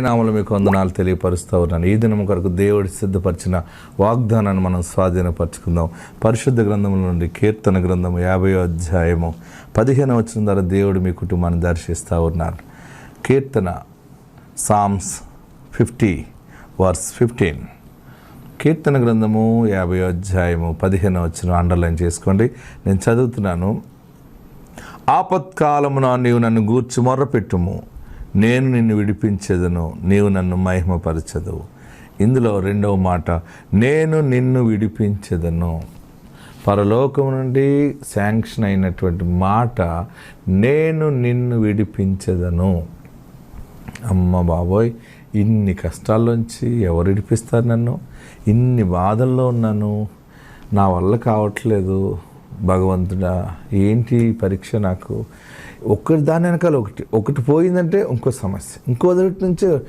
నామలు మీకు వందనాలు తెలియపరుస్తూ ఉన్నాను. ఈ దినం కొరకు దేవుడు సిద్ధపరిచిన వాగ్దానాన్ని మనం స్వాధీనపరచుకుందాం. పరిశుద్ధ గ్రంథముల నుండి కీర్తన గ్రంథము యాభై అధ్యాయము పదిహేను వచ్చిన ద్వారా దేవుడు మీ కుటుంబాన్ని దర్శిస్తూ ఉన్నారు. కీర్తన సామ్స్ ఫిఫ్టీ వర్స్ ఫిఫ్టీన్. కీర్తన గ్రంథము యాభై అధ్యాయము పదిహేను వచ్చిన అండర్లైన్ చేసుకోండి. నేను చదువుతున్నాను. ఆపత్కాలమున నీవు నన్ను గూర్చి మొర్రపెట్టుము నేను నిన్ను విడిపించేదను నీవు నన్ను మహిమపరచదు ఇందులో రెండవ మాట నేను నిన్ను విడిపించేదను. పరలోకం నుండి శాంక్షన్ అయినటువంటి మాట నేను నిన్ను విడిపించదను. అమ్మ బాబోయ్ ఇన్ని కష్టాల్లోంచి ఎవరు విడిపిస్తారు నన్ను? ఇన్ని బాధల్లో ఉన్నాను? నా వల్ల కావట్లేదు. భగవంతుడా ఏంటి పరీక్ష నాకు? ఒకటి దాని వెనకాల ఒకటి ఒకటి పోయిందంటే ఇంకో సమస్య. ఇంకో దగ్గర నుంచి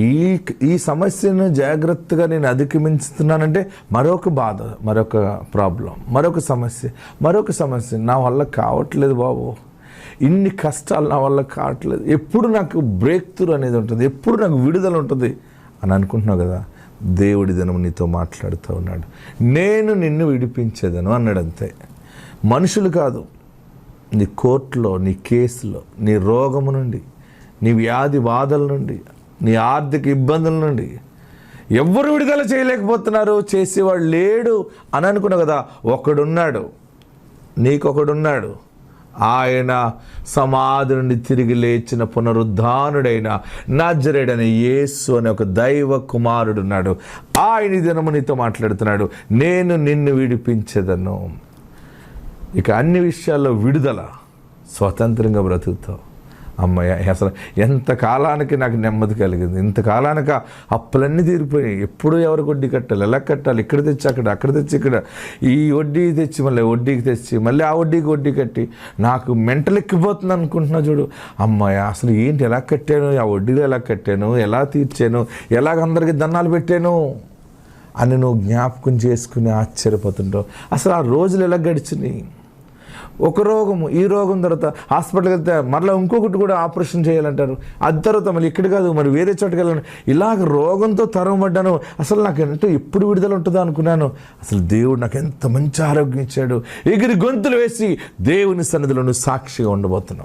ఈ ఈ సమస్యను జాగ్రత్తగా నేను అధిగమించుతున్నానంటే మరొక బాధ మరొక ప్రాబ్లం మరొక సమస్య మరొక సమస్య. నా వల్ల కావట్లేదు బాబు. ఇన్ని కష్టాలు నా వల్ల కావట్లేదు. ఎప్పుడు నాకు బ్రేక్ త్రూ అనేది ఉంటుంది ఎప్పుడు నాకు విడుదల ఉంటుంది అని అనుకుంటున్నావు కదా? దేవుడి దినం నీతో మాట్లాడుతూ ఉన్నాడు. నేను నిన్ను విడిపించేదను అన్నాడు అంతే. మనుషులు కాదు. నీ కోర్టులో నీ కేసులో నీ రోగము నుండి నీ వ్యాధి బాధల నుండి నీ ఆర్థిక ఇబ్బందుల నుండి ఎవ్వరు విడుదల చేయలేకపోతున్నారు. చేసేవాడు లేడు అని అనుకున్నావు కదా ఒకడున్నాడు నీకొకడున్నాడు. ఆయన సమాధి నుండి తిరిగి లేచిన పునరుద్ధానుడైన నజరేడైన యేసు అనే ఒక దైవ కుమారుడు ఉన్నాడు ఆయన దినము నీతో మాట్లాడుతున్నాడు. నేను నిన్ను విడిపించదను. ఇక అన్ని విషయాల్లో విడుదల. స్వతంత్రంగా బ్రతుకుతావు. అమ్మాయి అసలు ఎంత కాలానికి నాకు నెమ్మది కలిగింది. ఇంతకాలానికి అప్పులన్నీ తీరిపోయాయి ఎప్పుడు ఎవరు వడ్డీ కట్టాలి? ఎలా కట్టాలి? ఇక్కడ తెచ్చి అక్కడ అక్కడ తెచ్చి ఇక్కడ. ఈ వడ్డీ తెచ్చి మళ్ళీ వడ్డీకి తెచ్చి మళ్ళీ ఆ వడ్డీకి వడ్డీ కట్టి నాకు మెంటల్ ఎక్కిపోతుంది అనుకుంటున్నా చూడు. అమ్మాయి అసలు ఏంటి? ఎలా కట్టాను? ఆ వడ్డీలో ఎలా కట్టాను? ఎలా తీర్చాను? ఎలాగ అందరికీ దండాలు పెట్టాను? అని నువ్వు జ్ఞాపకం చేసుకుని ఆశ్చర్యపోతుంటావు. అసలు ఆ రోజులు ఎలా గడిచినాయి? ఒక రోగము ఈ రోగం తర్వాత హాస్పిటల్కి వెళ్తే మరలా ఇంకొకటి కూడా ఆపరేషన్ చేయాలంటారు. అది తర్వాత మళ్ళీ ఇక్కడ కాదు మరి వేరే చోటుకి వెళ్ళాను. ఇలాగ రోగంతో తరమబడ్డాను. అసలు నాకు ఎంతో ఎప్పుడు విడుదల ఉంటుందో అనుకున్నాను. అసలు దేవుడు నాకు ఎంత మంచి ఆరోగ్యం ఇచ్చాడు. ఎగిరి గొంతులు వేసి దేవుని సన్నిధిలో సాక్షిగా ఉండబోతున్నావు